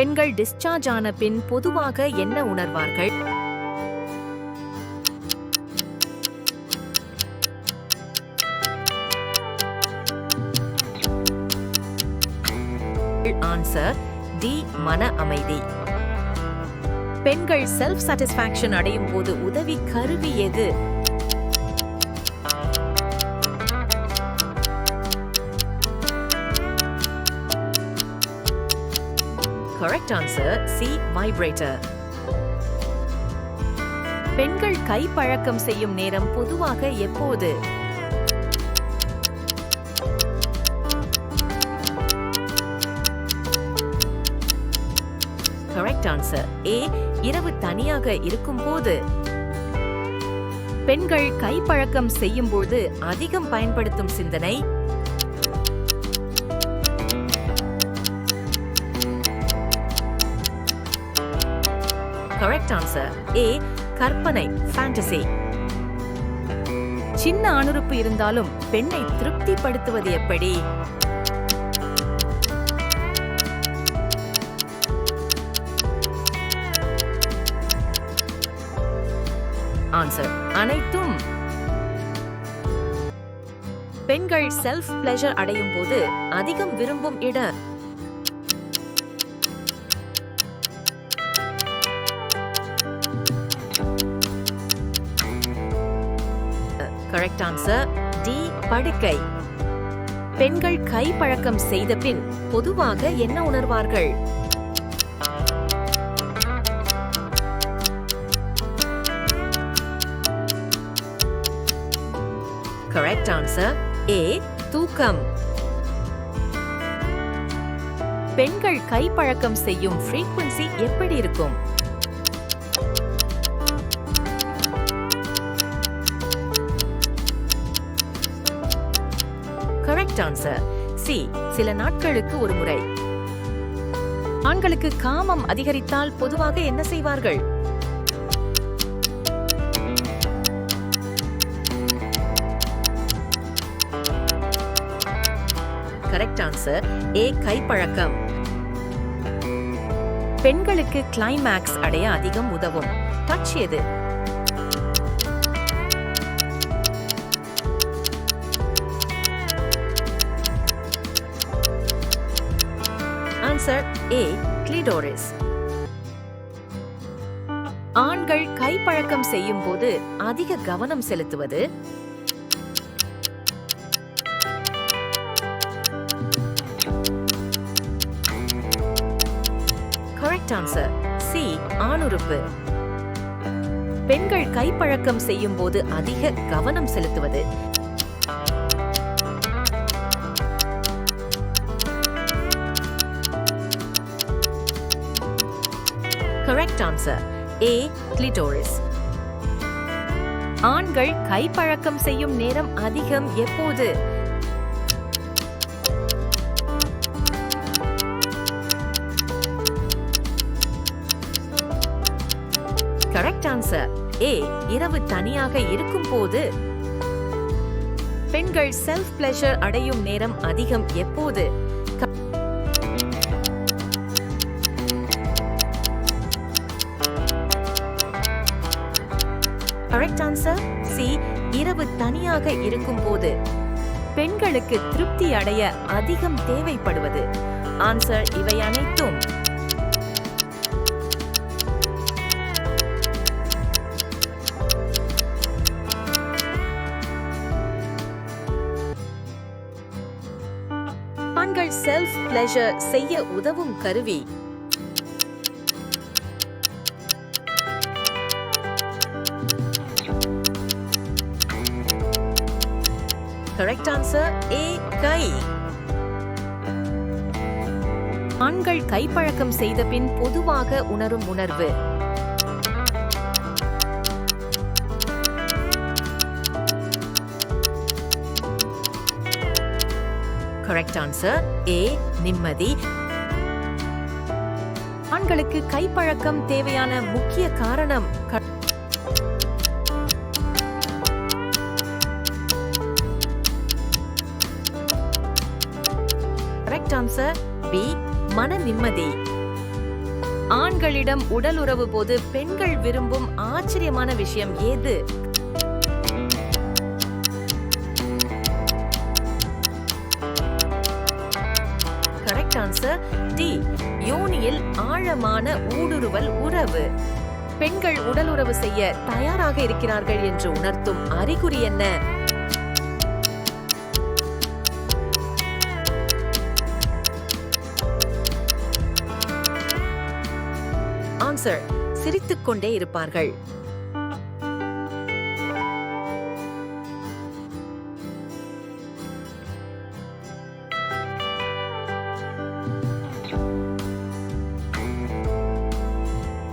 பெண்கள் டிஸ்சார்ஜ் ஆன பின் பொதுவாக என்ன உணர்வார்கள்? ஆன்சர் டி மன அமைதி. பெண்கள் செல்ஃப் சாட்டிஸ்பாக்சன் அடையும் போது உதவி கருவி எது? கரெக்ட் ஆன்சர் சி வைப்ரேட்டர் பெண்கள் கை பழக்கம் செய்யும் நேரம் பொதுவாக எப்போது? கரெக்ட் ஆன்சர் ஏ இரவு தனியாக இருக்கும் போது. பெண்கள் கைப்பழக்கம் செய்யும்போது அதிகம் பயன்படுத்தும் சிந்தனை கரெக்ட் ஆன்சர் ஏ கற்பனை ஃபேண்டசி சின்ன அனுறுப்பு இருந்தாலும் பெண்ணை திருப்திப்படுத்துவது எப்படி? ஆன்சர் அனைத்தும். பெண்கள் செல்ஃப் பிளஷர் அடையும் போது அதிகம் விரும்பும் இடம் கரெக்ட் ஆன்சர் டி படுக்கை. பெண்கள் கை பழக்கம் செய்த பின் பொதுவாக என்ன உணர்வார்கள்? கரெக்ட் ஆன்சர் ஏ தூக்கம். பெண்கள் கை பழக்கம் செய்யும் ஃப்ரீக்வன்சி எப்படி இருக்கும்? கரெக்ட் ஆன்சர் சி சில நாட்களுக்கு ஒரு முறை. ஆண்களுக்கு காமம் அதிகரித்தால் பொதுவாக என்ன செய்வார்கள்? கரெக்ட் ஆன்சர் ஏ கைப்பழக்கம். பெண்களுக்கு கிளைமேக்ஸ் அடைய அதிகம் உதவும். டச் எது? ஆன்சர் ஏ கிளிடோரிஸ் ஆண்கள் கைப்பழக்கம் செய்யும் போது அதிக கவனம் செலுத்துவது. கரெக்ட் ஆன்சர் சி ஆணுறுப்பு. பெண்கள் கைப்பழக்கம் செய்யும் போது அதிக கவனம் செலுத்துவது. கரெக்ட் ஆன்சர் ஏ கிளிட்டோரிஸ் ஆண்கள் கைப்பழக்கம் செய்யும் நேரம் அதிகம் எப்போது? கரெக்ட் ஆன்சர் ஏ இரவு தனியாக இருக்கும் போது பெண்கள் செல்ஃப் பிளஷர் அடையும் நேரம் அதிகம் எப்போது? கரெக்ட் ஆன்சர் சி இரவு தனியாக இருக்கும் போது பெண்களுக்கு திருப்தி அடைய அதிகம் தேவைப்படுவது. ஆன்சர் இவை அனைத்தும். ஆண்கள் செல்ஃப் பிளஷர் செய்ய உதவும் கருவி. கரெக்ட் ஆன்சர் ஏ கை. ஆண்கள் கைப்பழக்கம் செய்த பின் பொதுவாக உணரும் உணர்வு. கரெக்ட் ஆன்சர் ஏ நிம்மதி. ஆண்களுக்கு கைப்பழக்கம் தேவையான முக்கிய காரணம் கரெக்ட் ஆன்சர் பி மன நிம்மதி ஆண்களிடம் உடலுறவு போது பெண்கள் விரும்பும் ஆச்சரியமான விஷயம் ஏது? கரெக்ட் ஆன்சர் டி யோனியில் ஆழமான ஊடுருவல் உறவு. பெண்கள் உடலுறவு செய்ய தயாராக இருக்கிறார்கள் என்று உணர்த்தும் அறிகுறி என்ன? ஸ்பான்சர் சிரித்துக்கொண்டே இருப்பார்கள்.